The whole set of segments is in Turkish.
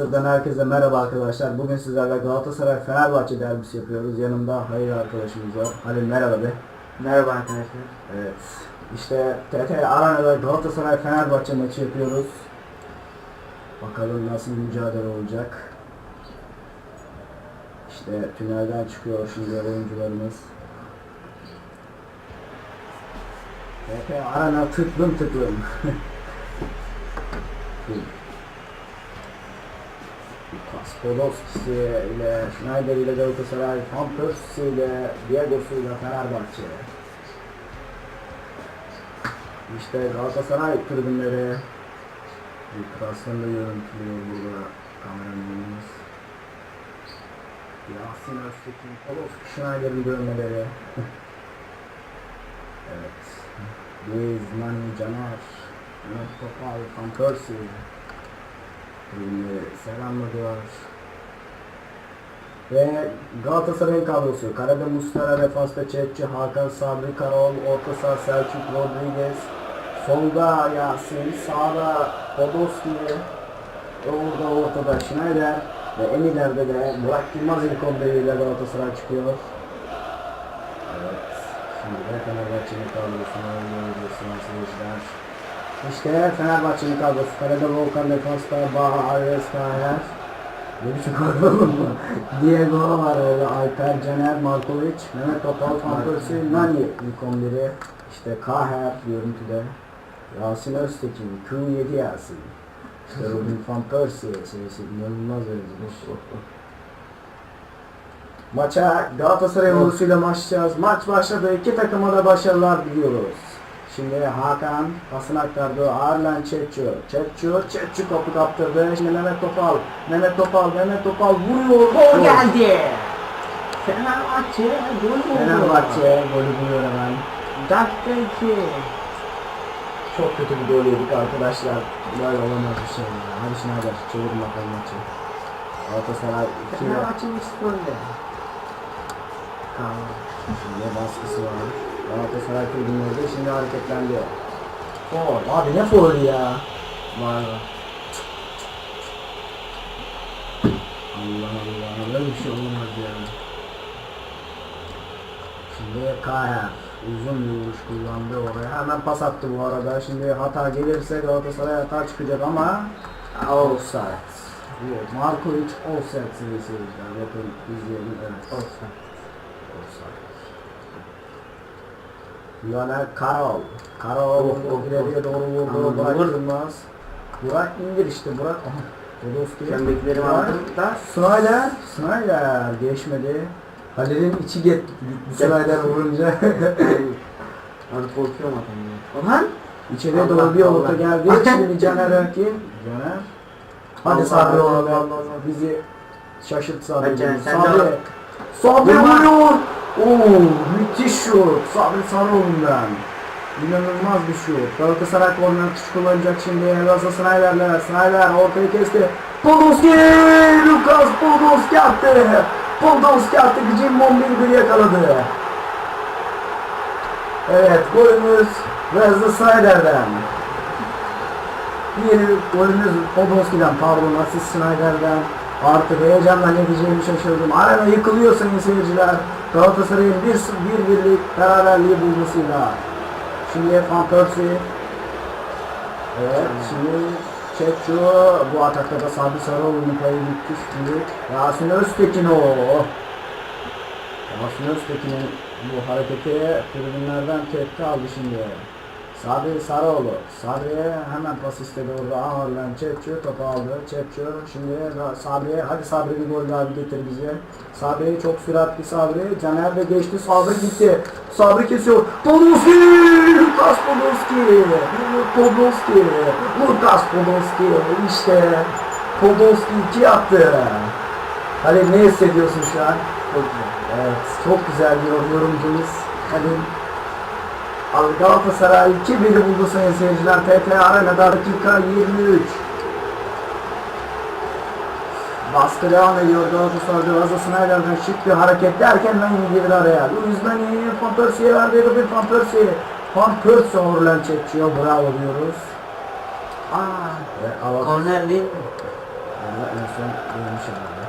Sizden herkese merhaba arkadaşlar. Bugün sizlerle Galatasaray Fenerbahçe derbisi yapıyoruz. Yanımda hayır arkadaşımız var. Halil merhaba be. Merhaba arkadaşlar. Evet. İşte TT Arena'da Galatasaray Fenerbahçe maçı yapıyoruz. Bakalım nasıl bir mücadele olacak. İşte tünelden çıkıyor şimdi oyuncularımız. TT Arena tıklım tıklım. Podolski ile Schneider ile Galatasaray, Van Persie ile Diego'su ile Fenerbahçe. İşte Galatasaray tribünleri Yıkrasını da görüntülüyor burada kameramanımız. Yasin Öztekin, Podolski, Schneider'in görmeleri. evet. Luiz, Nani, Caner, Mehmet Topal, Van Persie. Tribünleri selamladılar. Ve Galatasaray'ın kadrosu. Kalede Mustara, defansta Çetçi, Hakan Sabri Karol, orta saha Selçuk Rodriguez, solda Yasin, sağda Podolski, orada ortada Schneider ve en ileride de Burak Yılmaz ilk 11 ile Galatasaray çıkıyor. Evet. Şimdi de Fenerbahçe'nin kadrosunu görüyorsunuz seyirciler. İşte Fenerbahçe'nin kadrosu. Kalede Volkan, defansta Baha, Alves, Kaher. Ne biçim kadro bu? Diego var öyle, Alper, Caner, Markovic, Mehmet Topal, Persie, Nani ilk 11'i. İşte Kaher görüntüde. Yasin Öztekin, Q7 Yasin. İşte Robin Van Persie serisi inanılmaz benziyor. Maça Galatasaray ordusuyla başlayacağız. Maç başladı. İki takıma da başarılar diliyoruz. Şimdi Hakan pasını aktardı. Arlen Çetçu. Çetçu, Çetçu topu kaptırdı. Şimdi Mehmet Topal. Mehmet Topal, Mehmet Topal vuruyor. Gol geldi. Fenerbahçe gol oldu. Fenerbahçe golü buluyor hemen. Dakika 2. Çok kötü bir gol yedik arkadaşlar. Böyle olamaz bir şey. ya. Hadi Schneider çevirin bakalım maçı. Galatasaray 2 Fenerbahçe 3 golde. Şimdi baskısı var. Galatasaray tribünleri şimdi hareketlendi. Foul. Abi ne foul ya? Var var. Allah Allah. Böyle bir şey olmaz ya. Şimdi Kaya uzun bir vuruş kullandı oraya. Hemen pas attı bu arada. Şimdi hata gelirse Galatasaray hata çıkacak ama offside. Evet, Markovic offside seviyesi. Bakın izleyelim. Evet. Olsun. Offside. Lionel Karol. Karol Of, of, ileriye doğru vurdu. Burak. Yılmaz. Burak indir işte Burak. Aha. Podolski. Sen beklerim aldım da. Snyder. Snyder geçmedi. Halil'in içi gitti. Snyder vurunca. Artık korkuyorum adamdan. Orhan? İçeriye doğru bir orta geldi. Şimdi Caner Erkin. Caner. Hadi Sabri Allah. Bizi şaşırt Sabri. Sabri. Sabri vuruyor. Oo, müthiş şut. Sabri Sarıoğlu'ndan. İnanılmaz bir şut. Galatasaray korner tuş kullanacak şimdi. Elazığ Snyder'le. Snyder ortayı kesti. Podolski! Lukas Podolski attı. Podolski attı. Cimbom bir bir yakaladı. Evet golümüz Wesley Snyder'den. Yeni golümüz Podolski'den pardon asist Snyder'den. Artık heyecanla ne diyeceğimi şaşırdım. Arena yıkılıyor sayın seyirciler. Galatasaray'ın bir, bir birlik beraberliği bulmasıyla. Şimdi Van Persie. Evet şimdi Çekçu bu atakta da Sabri Sarıoğlu'nun payı bitti şimdi. Yasin Öztekin o. Yasin Öztekin'in bu hareketi tribünlerden tepki aldı şimdi. Sabri Sarıoğlu. Sabri'ye hemen pas istedi orada. Ağırlan Çepçu topu aldı. Çepçu şimdi Sabri'ye hadi Sabri bir gol daha getir bize. Sabri çok süratli Sabri. Caner de geçti. Sabri gitti. Sabri kesiyor. Podolski! Lukas Podolski! Podolski! Lukas Podolski! İşte Podolski 2 attı. Hadi ne hissediyorsun şu an? Çok güzel. Evet, çok güzel bir yorumcumuz. Hadi Al Galatasaray 2-1'i buldu sayın seyirciler. TT Arena'da dakika 23. Baskı devam ediyor Galatasaray'da Raza Snyder'den şık bir hareket derken Nani girdi araya. Luis Nani Van Persie'ye verdi. Robin Van Persie. Van Persie Orlen çekiyor. Bravo diyoruz. Aa. Ve Avat- Korner değil mi? Orada en son yemiş herhalde.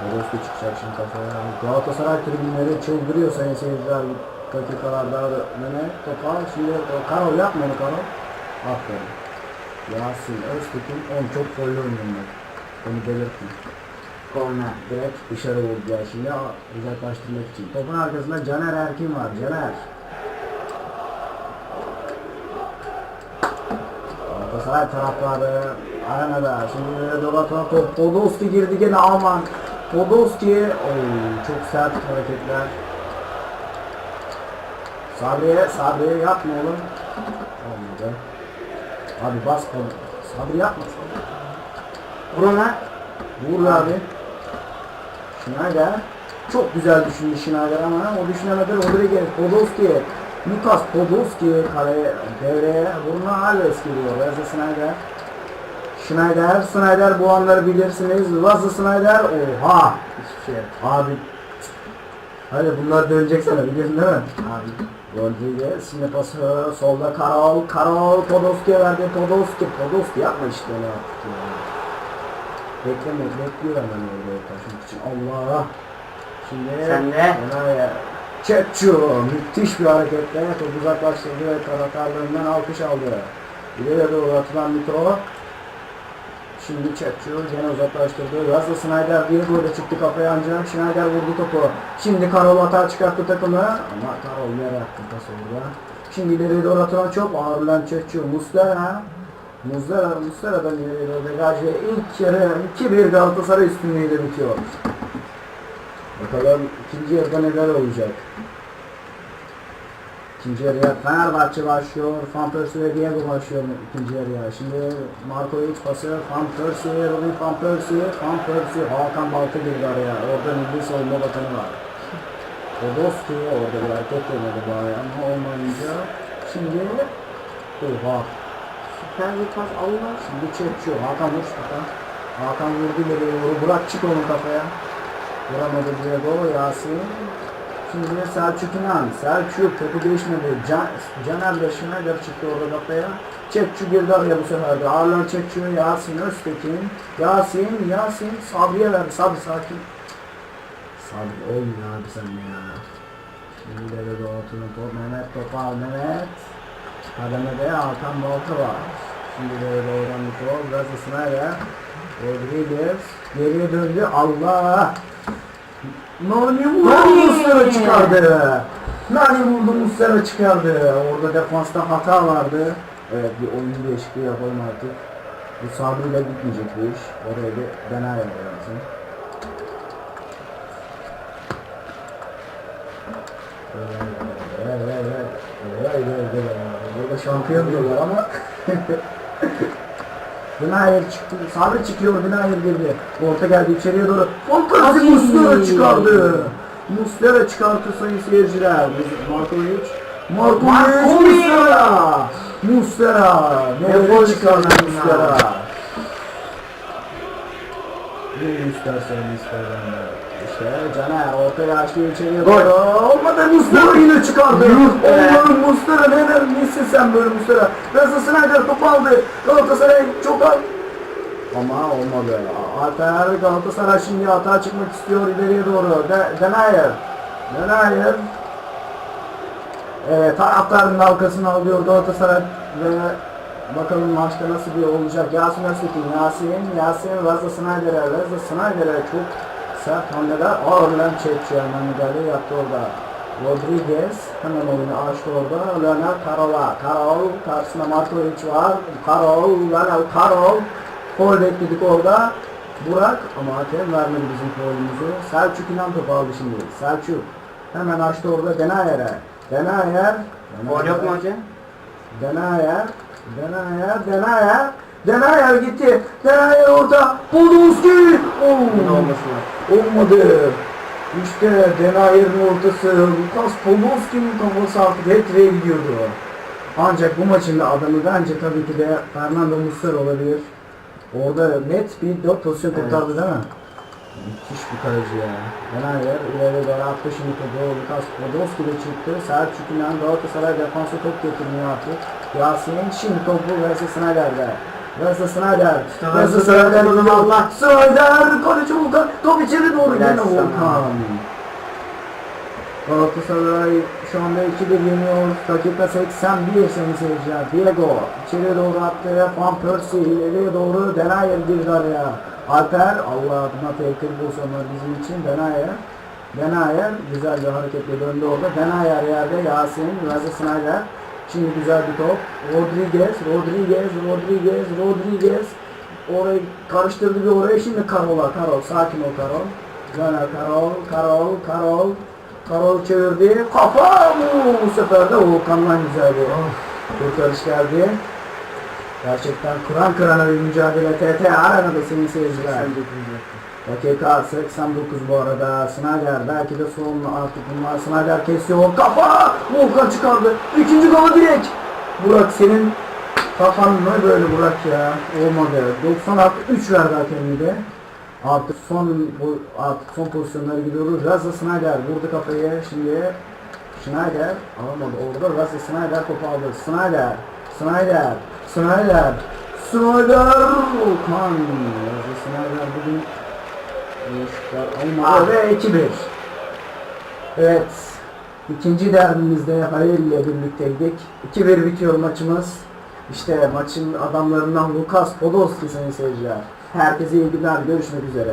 Podolski çıkacak şimdi kafaya. Galatasaray tribünleri çıldırıyor sayın seyirciler. Dakikalarda Mehmet topa. Şimdi o Karol yapma onu Karol. Aferin. Yasin Öztekin 10 çok gollü oynuyorlar. Onu belirttim. Korner. Direkt dışarı vurdular şimdi uzaklaştırmak için. Topun arkasında Caner Erkin var. Caner. Galatasaray taraftarı arenada. Şimdi Dolatan top. Podolski girdi gene Alman. Podolski. Oy, çok sert hareketler. Sabri'ye, Sabri'ye yapma oğlum. Olmadı. Abi bas konu. Sabri yapma. Sabri. Vur ona. Vur abi. Schneider. Çok güzel düşündü Schneider ama o düşünemedi Rodriguez, Podolski. Lukas Podolski kaleye, devreye vurma Alves geliyor. Wesley Schneider. Schneider, Schneider bu anları bilirsiniz. Wesley Schneider. Oha. Hiçbir şey. Abi. Hadi bunlar dönecek sana biliyorsun değil mi? Abi. Rodriguez şimdi pası solda Karol, Karol Podolski'ye verdi. Podolski, Podolski yapma işte ne yaptık ya. Bekleme, bekliyor hemen orada taşımak için. Allah! Şimdi Sen de. Fener'e Çetçu müthiş bir hareketle top uzaklaştırdı ve taraftarlarından alkış aldı. İleri doğru atılan bir top. Şimdi Çetçu gene uzaklaştırdı. Wesley Snyder bir burada çıktı kafaya ancak Schneider vurdu topu. Şimdi Karol atar çıkarttı takımı. Ama Karol yere attı pas orada. Şimdi ileri doğru atılan çok ağırlayan Çetçu. Muslera. Muslera, Muslera'dan ileri doğru degaje. İlk yarı 2-1 Galatasaray üstünlüğüyle bitiyor. Bakalım ikinci yarıda neler olacak. İkinci yarıya Fenerbahçe başlıyor. Van Persie ve Diego başlıyor ikinci yarıya. Şimdi Markovic pası, Van Persie, Robin Van Persie, Van Persie, Hakan Balta girdi araya. Orada milli savunma bakanı var. Podolski orada bir hareket denedi bari ama olmayınca şimdi Oha. Süper bir pas Allah. Şimdi çekiyor. Hakan vur Hakan. Hakan vurdu ileri doğru. Bırak çık onu kafaya. Vuramadı Diego Yasin. Şimdi de Selçuk İnan. Selçuk topu geçmedi. Can, Caner de Schneider çıktı orada kafaya. Çekçu girdi araya bu sefer de. Ağırlan Çekçu, Yasin Öztekin. Yasin, Yasin Sabri'ye verdi. Sabri sakin. Sabri olmuyor abi sen ya. Şimdi de de doğrultunu top. Mehmet topu al Mehmet. Kademede Hakan Balta var. Şimdi de doğran bir top. Wesley Snyder. Rodriguez. Geriye döndü. Allah! Nani vurdu! Muslera çıkardı. Nani vurdu Muslera çıkardı. Orada defansta hata vardı. Evet bir oyun değişikliği yapalım artık. Bu Sabri'yle gitmeyecek bu iş. Oraya bir Benayer lazım. Burada şampiyon diyorlar ama Benayer çıktı, Sabri çıkıyor, Benayer girdi. Orta geldi içeriye doğru. Ay! Muslera çıkardı. Muslera çıkarttı sayın seyirciler. Markovic. Markovic. Muslera. Muslera. Ne gol çıkardı Muslera? Ne istersen da. İşte Caner ortaya açtı içeriye doğru. Olmadı Muslera yine çıkardı. Allah'ım Muslera neden nesin sen böyle Muslera? Wesley Snyder topu aldı. Galatasaray. Ama olmadı. Alper Galatasaray şimdi hata çıkmak istiyor ileriye doğru. De Denayer. Denayer. Evet, taraftarın halkasını alıyor Galatasaray ve bakalım maçta nasıl bir olacak. Yasin Öztekin, Yasin, Yasin, Wesley Snyder'e, Wesley Snyder'e çok sert hamleler. Ağırlan çekçi hemen müdahale yaptı orada. Rodriguez hemen oyunu açtı orada. Leonel Karol'a. Karol karşısında Markovic var. Karol, Leonel Karol. Gol bekledik orada. Burak ama hakem vermedi bizim golümüzü. Selçuk İnan topu aldı şimdi. Selçuk hemen açtı orada Denayer'e. Denayer. Gol yok mu hocam? Denayer. Denayer. Denayer. Denayer gitti. Denayer orada. Podolski. Oo. Ne olması var? Olmadı. İşte Denayer'in ortası. Lukas Podolski'nin kafası artık hetreye gidiyordu. Ancak bu maçın da adamı bence tabii ki de Fernando Muslera olabilir. Orada net bir dört pozisyon Evet. kurtardı değil mi? Müthiş bir kaleci ya. Denayer ileri doğru attı şimdi topu. Lukas Podolski de çıktı. Selçuk İnan Galatasaray defansı top getirmiyor artık. Yasin şimdi topu Wesley Snyder'de. Wesley Snyder. İşte Wesley Wesley Snyder Snyder gidiyor. Allah. Snyder. Kaleci Volkan. Top içeri doğru yine. Volkan. Galatasaray şu anda 2-1 yeniyor. Dakika 81 sayın seyirciler. Diego içeri doğru attı. Van Persie ileriye doğru. Denayer girdi araya. Alper Allah adına tehlikeli pozisyonlar bizim için. Denayer. Denayer güzel bir hareketle döndü orada. Denayer yerde. Yasin. Wesley Snyder. Şimdi güzel bir top. Rodriguez, Rodriguez, Rodriguez, Rodriguez. Orayı karıştırdı bir oraya. Şimdi Karol'a. Karol. Sakin ol Karol. Caner Karol, Karol, Karol. Karol çevirdi. Kafa! Bu, bu sefer de Volkan'dan güzel bir kurtarış geldi. Gerçekten kıran kırana bir mücadele. TT Arena'da senin seyirciler. Dakika 89 bu arada. Snyder belki de son artık bunlar. Snyder kesiyor. Kafa! Volkan çıkardı. İkinci golü direkt. Burak senin kafan ne böyle Burak ya? Olmadı. 96 3 verdi hakemi de. Artık son bu artık son pozisyonlara gidiyoruz. Raza Snyder vurdu kafayı. Şimdi Schneider alamadı orada. Raza Snyder topu aldı. Snyder, Snyder, Snyder, Snyder, Volkan. Raza Snyder bugün Yaşlar olmadı ve 2-1. Evet. İkinci derbimizde Halil ile birlikteydik. 2-1 bitiyor maçımız. İşte maçın adamlarından Lukas Podolski sayın seyirciler. Herkese iyi günler. Görüşmek üzere.